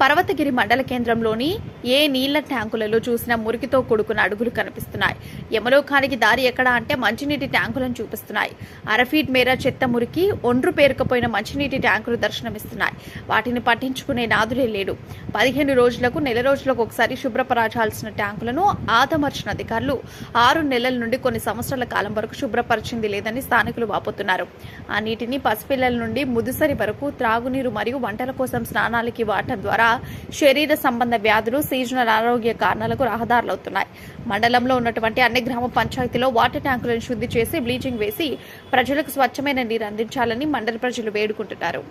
పర్వతగిరి మండల కేంద్రంలోని ఏ నీళ్ళ ట్యాంకులలో చూసినా మురికితో కూడుకున్న అడుగులు కనిపిస్తున్నాయి. యమలోకానికి దారి ఎక్కడా అంటే మంచినీటి ట్యాంకులను చూపిస్తున్నాయి. అరఫీట్ మేర చెత్త మురికి ఒండ్రు పేరుకపోయిన మంచినీటి ట్యాంకులు దర్శనమిస్తున్నాయి. వాటిని పట్టించుకునే నాదులే లేడు. పదిహేను రోజులకు నెల రోజులకు ఒకసారి శుభ్రపరచాల్సిన ట్యాంకులను ఆదమర్చిన అధికారులు ఆరు నెలల నుండి కొన్ని సంవత్సరాల కాలం వరకు శుభ్రపరిచింది లేదని స్థానికులు వాపోతున్నారు. ఆ నీటిని పసిపిల్లల నుండి ముదుసరి వరకు త్రాగునీరు మరియు వంటల కోసం స్నానాలకి వాడటం ద్వారా శరీర సంబంధ వ్యాధులు సీజనల్ అనారోగ్య కారణాలకు రహదారులవుతున్నాయి. మండలంలో ఉన్నటువంటి అన్ని గ్రామ పంచాయతీలో వాటర్ ట్యాంకులను శుద్ధి చేసి బ్లీచింగ్ వేసి ప్రజలకు స్వచ్ఛమైన నీరు అందించాలని మండల ప్రజలు వేడుకుంటున్నారు.